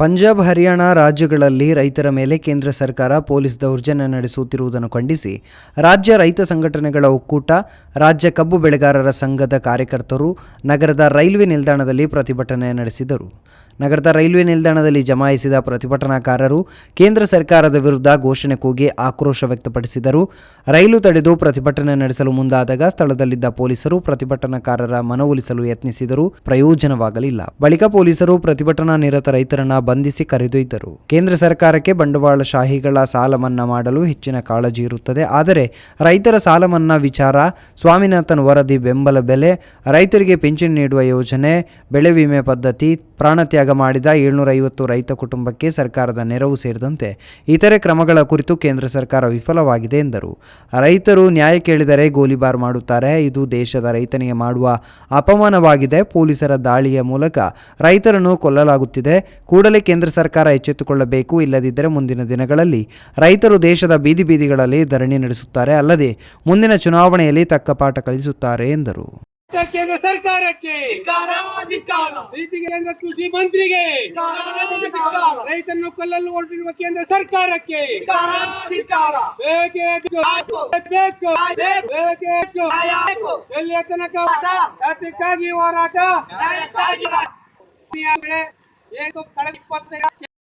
ಪಂಜಾಬ್, ಹರಿಯಾಣ ರಾಜ್ಯಗಳಲ್ಲಿ ರೈತರ ಮೇಲೆ ಕೇಂದ್ರ ಸರ್ಕಾರ ಪೊಲೀಸ್ ದೌರ್ಜನ್ಯ ನಡೆಸುತ್ತಿರುವುದನ್ನು ಖಂಡಿಸಿ ರಾಜ್ಯ ರೈತ ಸಂಘಟನೆಗಳ ಒಕ್ಕೂಟ, ರಾಜ್ಯ ಕಬ್ಬು ಬೆಳೆಗಾರರ ಸಂಘದ ಕಾರ್ಯಕರ್ತರು ನಗರದ ರೈಲ್ವೆ ನಿಲ್ದಾಣದಲ್ಲಿ ಪ್ರತಿಭಟನೆ ನಡೆಸಿದರು. ನಗರದ ರೈಲ್ವೆ ನಿಲ್ದಾಣದಲ್ಲಿ ಜಮಾಯಿಸಿದ ಪ್ರತಿಭಟನಾಕಾರರು ಕೇಂದ್ರ ಸರ್ಕಾರದ ವಿರುದ್ಧ ಘೋಷಣೆ ಕೂಗಿ ಆಕ್ರೋಶ ವ್ಯಕ್ತಪಡಿಸಿದರು. ರೈಲು ತಡೆದು ಪ್ರತಿಭಟನೆ ನಡೆಸಲು ಮುಂದಾದಾಗ ಸ್ಥಳದಲ್ಲಿದ್ದ ಪೊಲೀಸರು ಪ್ರತಿಭಟನಾಕಾರರ ಮನವೊಲಿಸಲು ಯತ್ನಿಸಿದರೂ ಪ್ರಯೋಜನವಾಗಲಿಲ್ಲ. ಬಳಿಕ ಪೊಲೀಸರು ಪ್ರತಿಭಟನಾ ನಿರತ ರೈತರನ್ನ ಬಂಧಿಸಿ ಕರೆದೊಯ್ದರು. ಕೇಂದ್ರ ಸರ್ಕಾರಕ್ಕೆ ಬಂಡವಾಳಶಾಹಿಗಳ ಸಾಲ ಮನ್ನಾ ಮಾಡಲು ಹೆಚ್ಚಿನ ಕಾಳಜಿ ಇರುತ್ತದೆ. ಆದರೆ ರೈತರ ಸಾಲ ಮನ್ನಾ ವಿಚಾರ, ಸ್ವಾಮಿನಾಥನ್ ವರದಿ ಬೆಂಬಲ ಬೆಲೆ, ರೈತರಿಗೆ ಪಿಂಚಣಿ ನೀಡುವ ಯೋಜನೆ, ಬೆಳೆ ವಿಮೆ ಪದ್ಧತಿ ಪ್ರಾಣತ್ಯಾಗ ಮಾಡಿದ ಏಳ್ನೂರ ಐವತ್ತು ರೈತ ಕುಟುಂಬಕ್ಕೆ ಸರ್ಕಾರದ ನೆರವು ಸೇರಿದಂತೆ ಇತರೆ ಕ್ರಮಗಳ ಕುರಿತು ಕೇಂದ್ರ ಸರ್ಕಾರ ವಿಫಲವಾಗಿದೆ ಎಂದರು. ರೈತರು ನ್ಯಾಯ ಕೇಳಿದರೆ ಗೋಲಿಬಾರ್ ಮಾಡುತ್ತಾರೆ. ಇದು ದೇಶದ ರೈತನಿಗೆ ಮಾಡುವ ಅಪಮಾನವಾಗಿದೆ. ಪೊಲೀಸರ ದಾಳಿಯ ಮೂಲಕ ರೈತರನ್ನು ಕೊಲ್ಲಲಾಗುತ್ತಿದೆ. ಕೂಡಲೇ ಕೇಂದ್ರ ಸರ್ಕಾರ ಎಚ್ಚೆತ್ತುಕೊಳ್ಳಬೇಕು. ಇಲ್ಲದಿದ್ದರೆ ಮುಂದಿನ ದಿನಗಳಲ್ಲಿ ರೈತರು ದೇಶದ ಬೀದಿ ಬೀದಿಗಳಲ್ಲಿ ಧರಣಿ ನಡೆಸುತ್ತಾರೆ. ಅಲ್ಲದೆ ಮುಂದಿನ ಚುನಾವಣೆಯಲ್ಲಿ ತಕ್ಕ ಪಾಠ ಕಲಿಸುತ್ತಾರೆ ಎಂದರು. ಕೇಂದ್ರ ಸರ್ಕಾರಕ್ಕೆ ಕೇಂದ್ರ ಕೃಷಿ ಮಂತ್ರಿಗೆ. ರೈತನ್ನು ಕೊಲ್ಲಲು ಹೊರಟಿರುವ ಕೇಂದ್ರ ಸರ್ಕಾರಕ್ಕೆ. ಎಲ್ಲಿಯ ತನಕ ಹೋರಾಟ. ಯಾತಕ್ಕಾಗಿ ಹೋರಾಟ ನ್ಯಾಯಕ್ಕಾಗಿ ಹೋರಾಟ.